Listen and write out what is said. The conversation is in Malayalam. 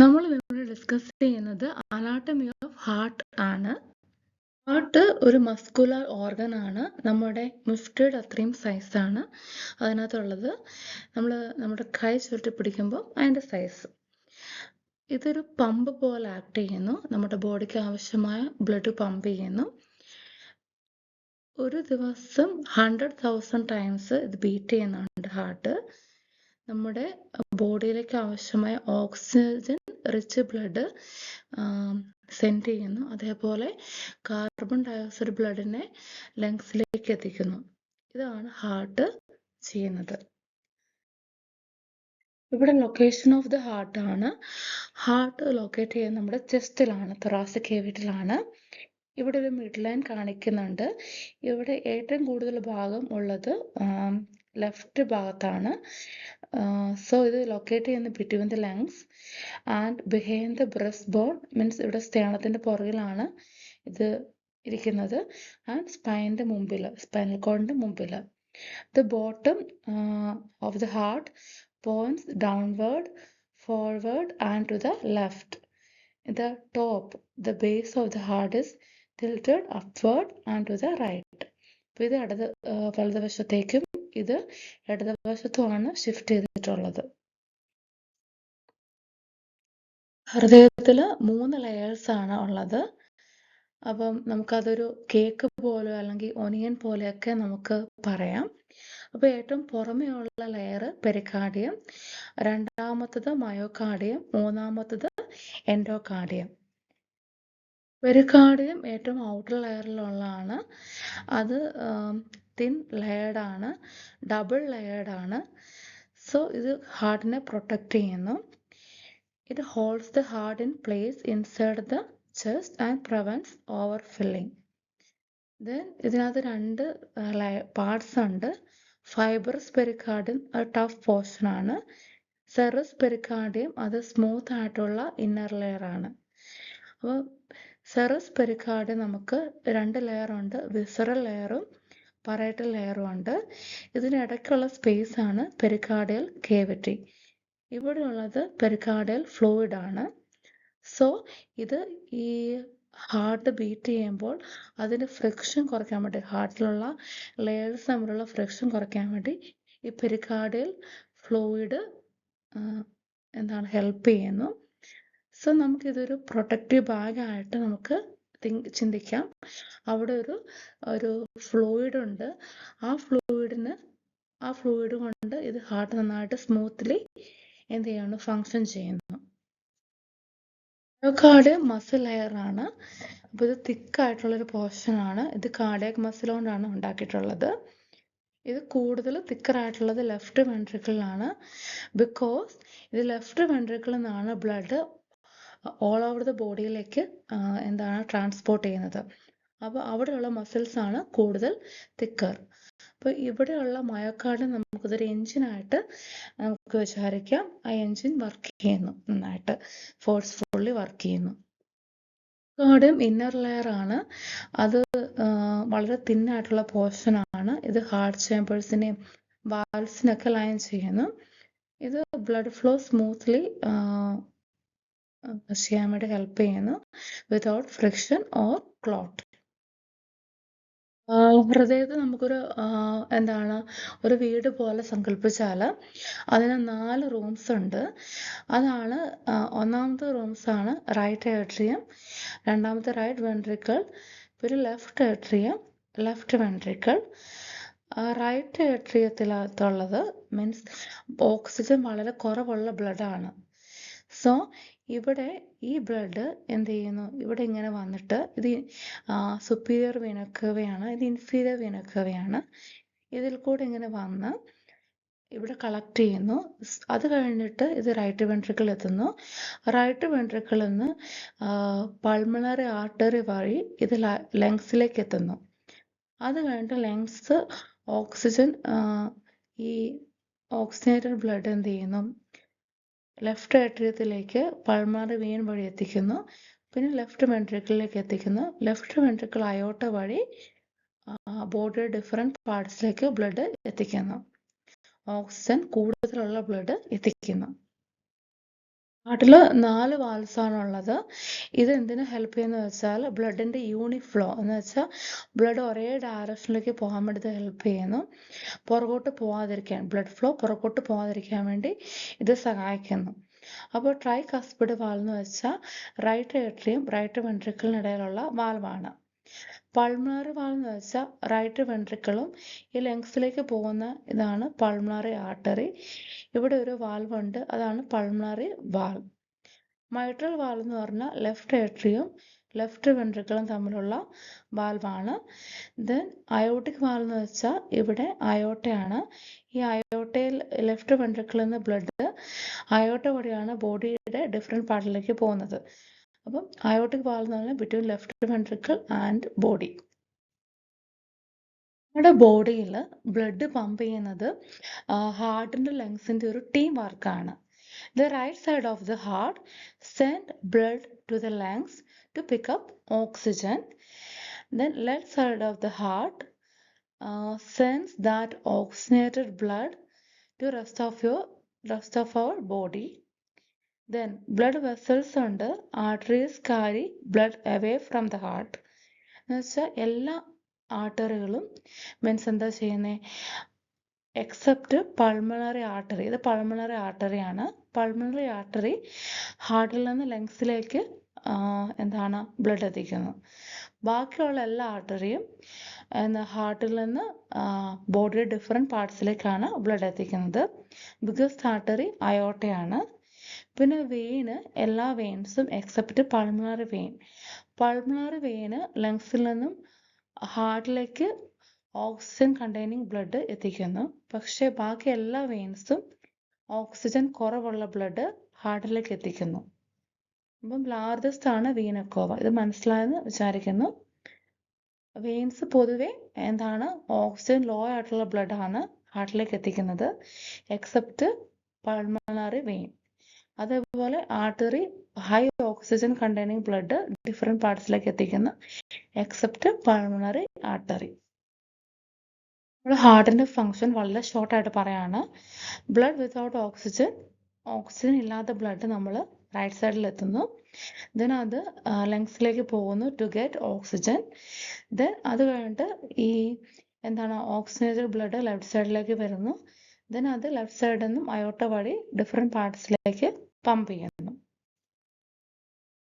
നമ്മൾ ഇവിടെ ഡിസ്കസ് ചെയ്യുന്നത് അനാട്ടമി ഓഫ് ഹാർട്ട് ആണ്. ഹാർട്ട് ഒരു മസ്കുലർ ഓർഗൻ ആണ്. നമ്മുടെ മുഷ്ടിയുടെ അത്രയും സൈസ് ആണ്. അതിനകത്തുള്ളത് നമ്മൾ നമ്മുടെ കൈ ചുരുട്ടി പിടിക്കുമ്പോൾ അതിന്റെ സൈസ് ഇതൊരു പമ്പ് പോലെ ആക്ട് ചെയ്യുന്നു. നമ്മുടെ ബോഡിക്ക് ആവശ്യമായ ബ്ലഡ് പമ്പ് ചെയ്യുന്നു. ഒരു ദിവസം ഹൺഡ്രഡ് തൗസൻഡ് ടൈംസ് ഇത് ബീറ്റ് ചെയ്യുന്നുണ്ട് ഹാർട്ട് നമ്മുടെ ബോഡിയിലേക്ക് ആവശ്യമായ ഓക്സിജൻ റിച്ച് ബ്ലഡ് സെൻഡ് ചെയ്യുന്നു. അതേപോലെ കാർബൺ ഡയോക്സൈഡ് ബ്ലഡിനെ ലങ്സിലേക്ക് എത്തിക്കുന്നു. ഇതാണ് ഹാർട്ട് ചെയ്യുന്നത്. ഇവിടെ ലൊക്കേഷൻ ഓഫ് ദ ഹാർട്ട് ആണ്. ഹാർട്ട് ലൊക്കേറ്റ് ചെയ്യുന്നത് നമ്മുടെ ചെസ്റ്റിലാണ് തൊറാസിക് കേവിറ്റിലാണ് ഇവിടെ ഒരു മിഡ് ലൈൻ കാണിക്കുന്നുണ്ട്. ഇവിടെ ഏറ്റവും കൂടുതൽ ഭാഗം ഉള്ളത് ലെഫ്റ്റ് ഭാഗത്താണ്. സോ ഇത് ലൊക്കേറ്റ് ചെയ്യുന്നത് between the lungs and behind the breastbone means ഇവിടെ സ്ഥേണത്തിന്റെ പുറകിലാണ് ഇത് ഇരിക്കുന്നത്. ആൻഡ് സ്പൈനിന്റെ മുമ്പിൽ സ്പൈനൽ കോഡിന്റെ മുമ്പിൽ the bottom of the heart points downward forward and to the left the top the base of the heart is tilted upward and to the right. അപ്പോൾ ഇത് ഇടത് വലതുവശത്തേക്കും ഇത് ഇടതുവശത്തുമാണ് ഷിഫ്റ്റ് ചെയ്തിട്ടുള്ളത്. ഹൃദയത്തിൽ മൂന്ന് ലെയേഴ്സ് ആണ് ഉള്ളത്. അപ്പം നമുക്കതൊരു കേക്ക് പോലെ അല്ലെങ്കിൽ ഒനിയൻ പോലെയൊക്കെ നമുക്ക് പറയാം. അപ്പോൾ ഏറ്റവും പുറമെയുള്ള ലെയർ പെരിക്കാർഡിയം രണ്ടാമത്തത് മയോകാർഡിയം മൂന്നാമത്തത് എൻഡോകാർഡിയം പെരിക്കാർഡിയം ഏറ്റവും ഔട്ടർ ലെയറിലുള്ളതാണ് അത് തിൻ ആണ് ഡബിൾ ലെയർഡാണ് സോ ഇത് ഹാർട്ടിനെ പ്രൊട്ടക്റ്റ് ചെയ്യുന്നു. It holds the heart in place inside the chest and prevents overfilling then ഇതിനകത്ത് രണ്ട് പാർട്സ് ഉണ്ട്. ഫൈബറസ് പെരിക്കാർഡിയം ഒരു ടഫ് പോർഷൻ ആണ്. സെറസ് പെരിക്കാർഡിയം അത് സ്മൂത്ത് ആയിട്ടുള്ള ഇന്നർ ലെയർ ആണ്. അപ്പോൾ സെറസ് പെരിക്കാർഡിയം നമുക്ക് രണ്ട് ലെയർ ഉണ്ട്. വിസറൽ ലെയറും പറയറ്റൽ ലെയറും ഉണ്ട് ഇതിനിടയ്ക്കുള്ള സ്പേസ് ആണ് പെരിക്കാർഡിയൽ കേവിറ്റി ഇവിടെയുള്ളത് പെരിക്കാർഡിയൽ ഫ്ലൂയിഡ് ആണ്. സോ ഇത് ഈ ഹാർട്ട് ബീറ്റ് ചെയ്യുമ്പോൾ അതിന് ഫ്രിക്ഷൻ കുറയ്ക്കാൻ വേണ്ടി ഹാർട്ടിലുള്ള ലെയേഴ്സ് തമ്മിലുള്ള ഫ്രിക്ഷൻ കുറയ്ക്കാൻ വേണ്ടി ഈ പെരിക്കാർഡിയൽ ഫ്ലൂയിഡ് എന്താണ് ഹെൽപ്പ് ചെയ്യുന്നു. സോ നമുക്കിതൊരു പ്രൊട്ടക്റ്റീവ് ബാഗായിട്ട് നമുക്ക് ചിന്തിക്കാം. അവിടെ ഒരു ഒരു ഫ്ലൂയിഡ് ഉണ്ട്. ആ ഫ്ലൂയിഡിന് ആ ഫ്ലൂയിഡ് കൊണ്ട് ഇത് ഹാർട്ട് നന്നായിട്ട് സ്മൂത്ത്ലി എന്ത് ചെയ്യാണ് ഫങ്ഷൻ ചെയ്യുന്നു. കാർഡ് മസിൽ ലെയർ ആണ്. അപ്പോൾ ഇത് തിക്കായിട്ടുള്ള ഒരു പോർഷൻ ആണ്. ഇത് കാർഡിയാക് മസിൽ കൊണ്ടാണ് ഉണ്ടാക്കിയിട്ടുള്ളത്. ഇത് കൂടുതൽ തിക്കറായിട്ടുള്ളത് ലെഫ്റ്റ് വെൻട്രിക്കിളിലാണ് ബിക്കോസ് ഇത് ലെഫ്റ്റ് വെൻട്രിക്കിളിൽ നിന്നാണ് ബ്ലഡ് ഓൾ ഓവർ ദ ബോഡിയിലേക്ക് എന്താണ് ട്രാൻസ്പോർട്ട് ചെയ്യുന്നത്. അപ്പോൾ അവിടെയുള്ള മസിൽസ് ആണ് കൂടുതൽ തിക്കർ അപ്പോൾ ഇവിടെയുള്ള മയോക്കാർഡ് നമുക്കിതൊരു എഞ്ചിനായിട്ട് നമുക്ക് വിചാരിക്കാം. ആ എഞ്ചിൻ വർക്ക് ചെയ്യുന്നു നന്നായിട്ട്. ഫോഴ്സ്ഫുള്ളി വർക്ക് ചെയ്യുന്നു. കാർഡും ഇന്നർ ലെയർ ആണ്. അത് വളരെ തിന്നായിട്ടുള്ള പോർഷൻ ആണ്. ഇത് ഹാർട്ട് ചേമ്പേഴ്സിനെയും വാൽസിനൊക്കെ ലൈൻ ചെയ്യുന്നു. ഇത് ബ്ലഡ് ഫ്ലോ സ്മൂത്ത്ലി വേണ്ടി ഹെൽപ്പ് ചെയ്യുന്നു. വിതൗട്ട് ഫ്രിക്ഷൻ ഓർ ക്ലോട്ട് ഹൃദയത്തെ നമുക്കൊരു എന്താണ് ഒരു വീട് പോലെ സങ്കല്പിച്ചാൽ അതിന് നാല് റൂംസ് ഉണ്ട്. അതാണ് ഒന്നാമത്തെ റൂംസ് ആണ് റൈറ്റ് ഏട്രിയം രണ്ടാമത്തെ റൈറ്റ് വെൻട്രിക്കിൾ പിന്നെ left atrium left ventricle right ഏട്രിയത്തിനകത്തുള്ളത് means oxygen വളരെ കുറവുള്ള ബ്ലഡാണ് സോ ഇവിടെ ഈ ബ്ലഡ് എന്ത് ചെയ്യുന്നു ഇവിടെ ഇങ്ങനെ വന്നിട്ട് ഇത് സുപ്പീരിയർ വീനക്കവയാണ് ഇത് ഇൻഫീരിയർ വീനക്കവയാണ് ഇതിൽ കൂടെ ഇങ്ങനെ വന്ന് ഇവിടെ കളക്ട് ചെയ്യുന്നു. അത് കഴിഞ്ഞിട്ട് ഇത് റൈറ്റ് വെൻട്രിക്കിൾ എത്തുന്നു. റൈറ്റ് വെൻട്രിക്കിളിൽ നിന്ന് പൾമണറി ആർട്ടറി വഴി ഇത് ലങ്സിലേക്ക് എത്തുന്നു. അത് കഴിഞ്ഞിട്ട് ലങ്സ് ഓക്സിജൻ ഈ ഓക്സിജനേറ്റഡ് ബ്ലഡ് എന്ത് ചെയ്യുന്നു ലെഫ്റ്റ് ആട്രിയത്തിലേക്ക് പൾമാറി വെയിൻ വഴി എത്തിക്കുന്നു. പിന്നെ ലെഫ്റ്റ് വെൻട്രിക്കിളിലേക്ക് എത്തിക്കുന്നു. ലെഫ്റ്റ് വെൻട്രിക്കിൾ അയോട്ട വഴി ബോഡിയുടെ ഡിഫറെന്റ് പാർട്സിലേക്ക് ബ്ലഡ് എത്തിക്കുന്നു. ഓക്സിജൻ കൂടുതലുള്ള ബ്ലഡ് എത്തിക്കുന്നു. ഹാർട്ടിൽ നാല് വാൽസ് ആണുള്ളത് ഇത് എന്തിനു ഹെൽപ്പ് ചെയ്യുന്ന വെച്ചാൽ ബ്ലഡിന്റെ യൂണിക് ഫ്ലോ എന്ന് വെച്ചാൽ ബ്ലഡ് ഒരേ ഡയറക്ഷനിലേക്ക് പോകാൻ വേണ്ടി ഹെൽപ്പ് ചെയ്യുന്നു. പുറകോട്ട് പോവാതിരിക്കാൻ ബ്ലഡ് ഫ്ലോ പുറകോട്ട് പോവാതിരിക്കാൻ വേണ്ടി ഇത് സഹായിക്കുന്നു. അപ്പോൾ ട്രൈ കസ്പിഡ് വാൽവ് എന്ന് വെച്ചാൽ റൈറ്റ് ഏട്രിയും റൈറ്റ് വെൻട്രിക്കിളിനിടയിലുള്ള വാൽവാണ് പൾമണറി വാൽവ് എന്ന് വെച്ചാൽ റൈറ്റ് വെൻട്രിക്കിളും ഈ ലങ്സിലേക്ക് പോകുന്ന ഇതാണ് പൾമണറി ആർട്ടറി ഇവിടെ ഒരു വാൽവ് ഉണ്ട്. അതാണ് പൾമണറി വാൽവ് മൈട്രൽ വാൽവ് എന്ന് പറഞ്ഞാൽ ലെഫ്റ്റ് ഏട്രിയും ലെഫ്റ്റ് വെൻട്രിക്കിളും തമ്മിലുള്ള വാൽവാണ് ദെൻ അയോട്ടിക് വാൽവ് എന്ന് വെച്ചാൽ ഇവിടെ അയോട്ടയാണ് ഈ അയോട്ടയിൽ ലെഫ്റ്റ് വെൻട്രിക്കിളിൽ നിന്ന് ബ്ലഡ് അയോട്ട വഴിയാണ് ബോഡിയുടെ ഡിഫറെന്റ് പാർട്ടിലേക്ക് പോകുന്നത്. അപ്പം അയോട്ടിക് വാൽവ് എന്ന് പറഞ്ഞാൽ between left ventricle and body നമ്മുടെ ബോഡിയിൽ ബ്ലഡ് പമ്പ് ചെയ്യുന്നത് ഹാർട്ടിന്റെ ലങ്സിന്റെ ഒരു ടീം വർക്കാണ് the right side of the heart send blood to the lungs to pick up oxygen then left side of the heart sends that oxygenated blood to rest of your rest of our body then blood vessels ഉണ്ട് arteries carry blood away from the heart എന്ന് വെച്ചാൽ എല്ലാ ആർട്ടറികളും മീൻസ് എന്താ ചെയ്യുന്നത് എക്സെപ്റ്റ് പൾമണറി ആർട്ടറി ഇത് പൾമണറി ആർട്ടറിയാണ് പൾമണറി ആർട്ടറി ഹാർട്ടിൽ നിന്ന് ലങ്സിലേക്ക് എന്താണ് ബ്ലഡ് എത്തിക്കുന്നു. ബാക്കിയുള്ള എല്ലാ ആർട്ടറിയും എന്താ ഹാർട്ടിൽ നിന്ന് ബോഡിയുടെ ഡിഫറെന്റ് പാർട്സിലേക്കാണ് ബ്ലഡ് എത്തിക്കുന്നത്. ബിഗസ്റ്റ് ആർട്ടറി അയോട്ടയാണ് പിന്നെ വെയിന് എല്ലാ വെയിൻസും except pulmonary vein pulmonary Wayne ലങ്സിൽ നിന്നും ഹാർട്ടിലേക്ക് ഓക്സിജൻ കണ്ടെയ്നിങ് ബ്ലഡ് എത്തിക്കുന്നു. പക്ഷേ ബാക്കി എല്ലാ വെയിൻസും ഓക്സിജൻ കുറവുള്ള ബ്ലഡ് ഹാർട്ടിലേക്ക് എത്തിക്കുന്നു. അപ്പം ലാർജസ്റ്റ് ആണ് വീനക്കോവ. ഇത് മനസ്സിലായെന്ന് വിചാരിക്കുന്നു. വെയിൻസ് പൊതുവെ എന്താണ്? ഓക്സിജൻ ലോ ആയിട്ടുള്ള ബ്ലഡ് ആണ് ഹാർട്ടിലേക്ക് എത്തിക്കുന്നത്. എക്സെപ്റ്റ് പൾമണറി വെയിൻ അതേപോലെ artery high oxygen containing blood different പാർട്സിലേക്ക് എത്തിക്കുന്ന എക്സെപ്റ്റ് പൾമണറി ആർട്ടറി നമ്മുടെ ഹാർട്ടിന്റെ ഫങ്ഷൻ വളരെ ഷോർട്ടായിട്ട് പറയാണ്. ബ്ലഡ് വിതൗട്ട് ഓക്സിജൻ ഓക്സിജൻ ഇല്ലാത്ത ബ്ലഡ് നമ്മൾ റൈറ്റ് സൈഡിൽ എത്തുന്നു. ദെൻ അത് ലങ്സിലേക്ക് പോകുന്നു ടു ഗെറ്റ് ഓക്സിജൻ ദെൻ അത് കഴിഞ്ഞിട്ട് ഈ എന്താണ് ഓക്സിജനേറ്റഡ് ബ്ലഡ് ലെഫ്റ്റ് സൈഡിലേക്ക് വരുന്നു. ദെൻ അത് ലെഫ്റ്റ് സൈഡിൽ നിന്നും അയോട്ട വഴി ഡിഫറെന്റ് പാർട്സിലേക്ക് പമ്പ് ചെയ്യുന്നു